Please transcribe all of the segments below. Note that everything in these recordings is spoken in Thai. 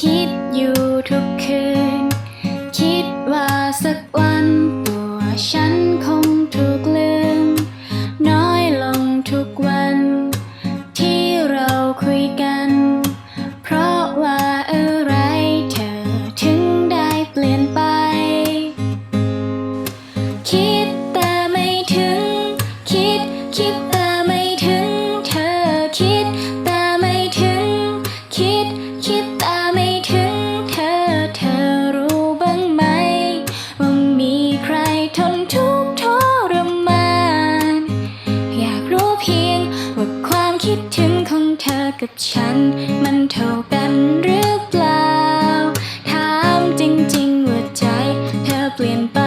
คิดอยู่ทุกคืน คิดว่าสักวันตัวฉันคงถูกลืม น้อยลงทุกวัน ที่เราคุยกัน กับฉัน มันเท่ากันหรือเปล่า ถามจริงๆว่าใจเธอเปลี่ยนไป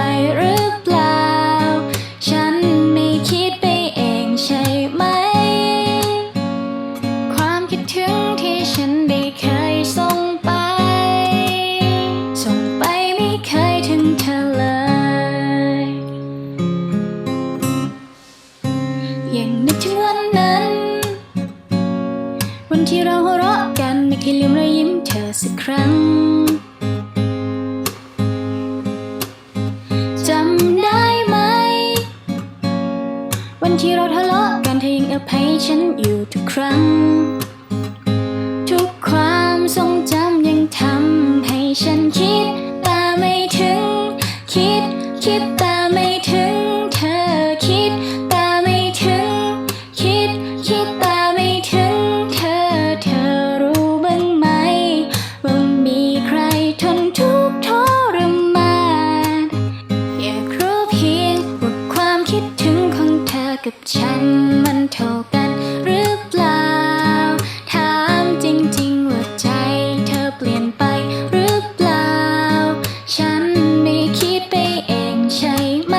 วันที่เราหัวเราะกันไม่เคยลืมรอยยิ้มเธอสักครั้งจำได้ไหม วันที่เราทะเลาะกันเธอยังอภัยฉันอยู่ทุกครั้ง ทุกความทรงจำยังทำให้ฉันคิดแต่ไม่ถึง คิดคิดแต่ไม่ถึง กับฉันมันเท่ากันหรือเปล่า ถามจริงๆว่าใจเธอเปลี่ยนไปหรือเปล่า ฉันไม่คิดไปเองใช่ไหม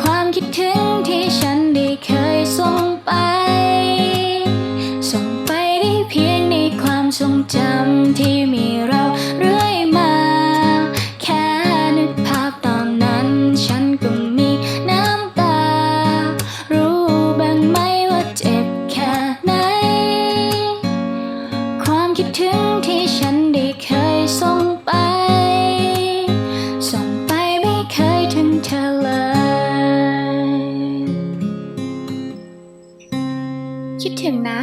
ความคิดถึงที่ฉันได้เคยส่งไป ส่งไปได้เพียงในความทรงจำที่มี คิดถึงที่ฉันได้เคยส่งไป ส่งไปไม่เคยถึงเธอเลย คิดถึงนะ